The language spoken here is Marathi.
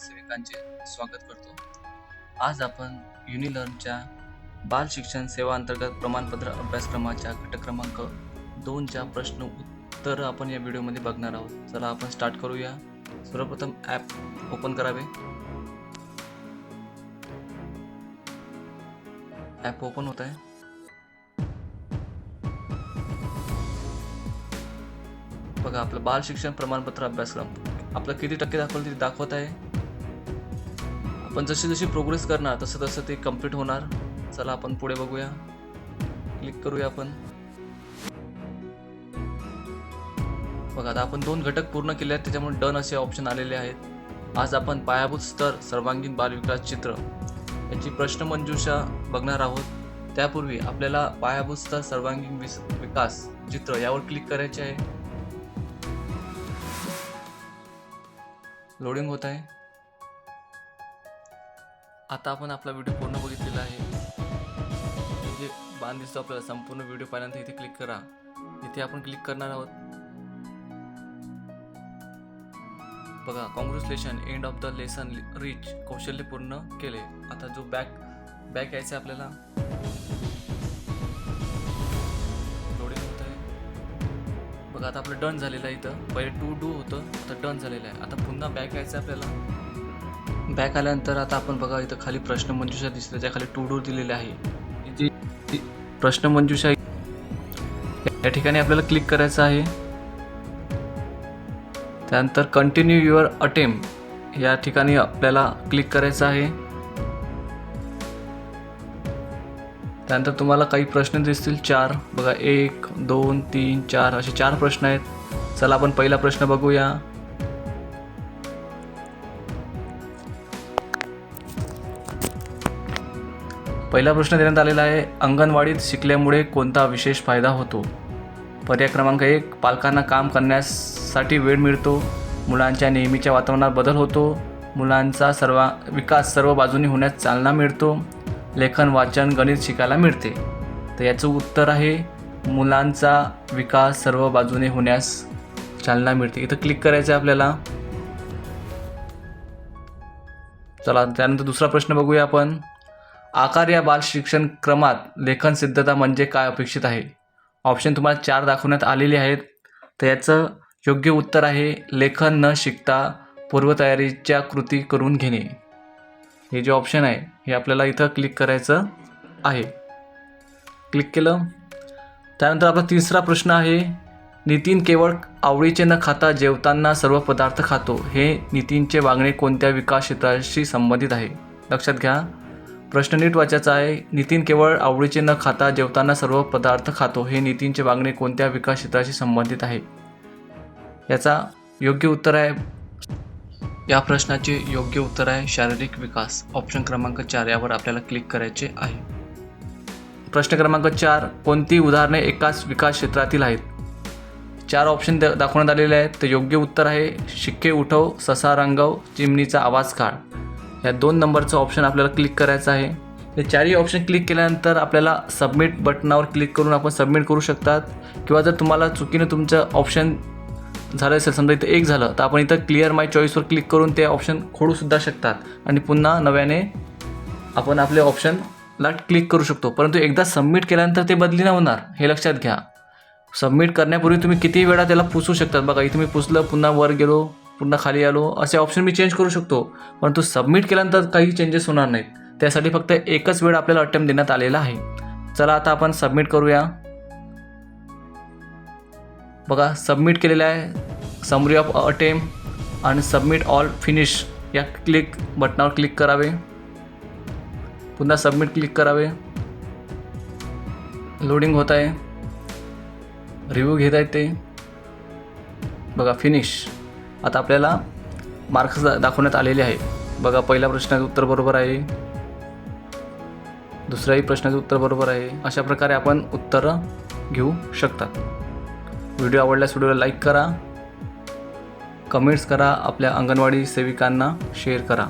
सेविकांचे स्वागत करतो. आज आपण युनिलर्नच्या बाल शिक्षण सेवा अंतर्गत प्रमाणपत्र अभ्यासक्रमाच्या घटक क्रमांक दोनच्या प्रश्न उत्तर आपण या व्हिडिओमध्ये बघणार आहोत. चला आपण स्टार्ट करूया. सर्वप्रथम ॲप ओपन करावे. ॲप ओपन होत आहे. बघा आपलं बाल शिक्षण प्रमाणपत्र अभ्यासक्रम. आपलं किती टक्के दाखवलं ते दाखवत आहे? आपण जशी जशी प्रोग्रेस करणार तसं तसं ते कंप्लीट होणार. चला आपण पुढे बघूया. क्लिक करूया आपण. बघा आता आपण दोन घटक पूर्ण केले आहेत त्याच्यामुळे डन असे ऑप्शन आलेले आहेत. आज आपण पायाभूत स्तर सर्वांगीण बालविकास चित्र याची प्रश्नमंजुषा बघणार आहोत. त्यापूर्वी आपल्याला पायाभूत स्तर सर्वांगीण विस विकास चित्र यावर क्लिक करायचे आहे. लोडिंग होत आहे. आता आपण आपला व्हिडिओ पूर्ण बघितलेला आहे. जे बाण दिसतो आपल्याला संपूर्ण व्हिडिओ पाहिल्यानंतर इथे क्लिक करा. इथे आपण क्लिक करणार आहोत. बघा congratulation end of the lesson rich कौशल्य पूर्ण केले. आता जो बॅक बॅक यायचा आहे आपल्याला होत आहे. बघा आता आपलं डन झालेलं आहे इथं. पहिले टू डू होतं आता डन झालेलं आहे. आता पुन्हा बॅक यायचं आहे आपल्याला. बॅक आल्यानंतर आता आपण बघा इथं खाली प्रश्नमंजुषा दिसते त्याखाली टू डू दिलेले आहे. इथे ती प्रश्न या ठिकाणी आपल्याला क्लिक करायचं आहे. त्यानंतर कंटिन्यू युअर अटेम या ठिकाणी आपल्याला क्लिक करायचं आहे. त्यानंतर तुम्हाला काही प्रश्न दिसतील चार. बघा एक दोन तीन चार. असे चार प्रश्न आहेत. चला आपण पहिला प्रश्न बघूया. पहिला प्रश्न देण्यात आलेला आहे अंगणवाडीत शिकल्यामुळे कोणता विशेष फायदा होतो? पर्याय क्रमांक एक पालकांना काम करण्यासाठी वेळ मिळतो मुलांच्या नेहमीच्या वातावरणात बदल होतो मुलांचा सर्व विकास सर्व बाजूनी होण्यास चालना मिळतो लेखन वाचन गणित शिकायला मिळते. तर याचं उत्तर आहे मुलांचा विकास सर्व बाजूने होण्यास चालना मिळते. इथं क्लिक करायचं आहे आपल्याला. चला त्यानंतर दुसरा प्रश्न बघूया आपण. आकार या बाल शिक्षण क्रमात लेखन सिद्धता म्हणजे काय अपेक्षित आहे? ऑप्शन तुम्हाला चार दाखवण्यात आलेले आहेत. तर याचं योग्य उत्तर आहे लेखन न शिकता पूर्वतयारीच्या कृती करून घेणे. हे जे ऑप्शन आहे हे आपल्याला इथं क्लिक करायचं आहे. क्लिक केलं. त्यानंतर आपला तिसरा प्रश्न आहे नितीन केवळ आवडीचे न खाता जेवताना सर्व पदार्थ खातो. हे नितीनचे वागणे कोणत्या विकास क्षेत्राशी संबंधित आहे? लक्षात घ्या. प्रश्न नीट वाचायचा आहे. नितीन केवळ आवडीचे न खाता जेवताना सर्व पदार्थ खातो. हे नितीनचे वागणे कोणत्या विकास क्षेत्राशी संबंधित आहे? याचा योग्य उत्तर आहे. या प्रश्नाचे योग्य उत्तर आहे शारीरिक विकास. ऑप्शन क्रमांक चार यावर आपल्याला क्लिक करायचे आहे. प्रश्न क्रमांक चार कोणती उदाहरणे एकाच विकास क्षेत्रातील आहेत? चार ऑप्शन द दाखवण्यात आलेले आहेत. तर योग्य उत्तर आहे शिक्के उठव ससा रंगव चिमणीचा आवाज काढ. या दोन नंबरचं ऑप्शन आपल्याला क्लिक करायचं आहे. हे चारही ऑप्शन क्लिक केल्यानंतर आपल्याला सबमिट बटनावर क्लिक करून आपण सबमिट करू शकतात. किंवा जर तुम्हाला चुकीनं तुमचं ऑप्शन झालं असेल समजा इथं एक झालं तर आपण इथं क्लिअर माय चॉईसवर क्लिक करून ते ऑप्शन खोडूसुद्धा शकतात. आणि पुन्हा नव्याने आपण आपले ऑप्शनला क्लिक करू शकतो. परंतु एकदा सबमिट केल्यानंतर ते बदली न होणार हे लक्षात घ्या. सबमिट करण्यापूर्वी तुम्ही किती वेळा त्याला पुसू शकतात. बघा इथे मी पुसलं पुन्हा वर गेलो पुन्हा खाली आलो. असे ऑप्शन मी चेंज करू शकतो. परंतु सबमिट केल्यानंतर काही चेंजेस होणार नाहीत. त्यासाठी फक्त एकच वेळ आपल्याला अटेम्प्ट देण्यात आलेला आहे. चला आता आपण सबमिट करूया. बघा सबमिट केलेलं आहे. समरी ऑफ अटेम्प आणि सबमिट ऑल फिनिश या क्लिक बटनावर क्लिक करावे. पुन्हा सबमिट क्लिक करावे. लोडिंग होत आहे. रिव्ह्यू घेत आहेत ते. बघा फिनिश आता आपल्याला मार्क्स दा दाखवण्यात आलेले आहे. बघा पहिल्या प्रश्नाचं उत्तर बरोबर आहे. दुसऱ्याही प्रश्नाचं उत्तर बरोबर आहे. अशा प्रकारे आपण उत्तरं घेऊ शकतात. व्हिडिओ आवडल्यास व्हिडिओला लाईक करा. कमेंट्स करा. आपल्या अंगणवाडी सेविकांना शेअर करा.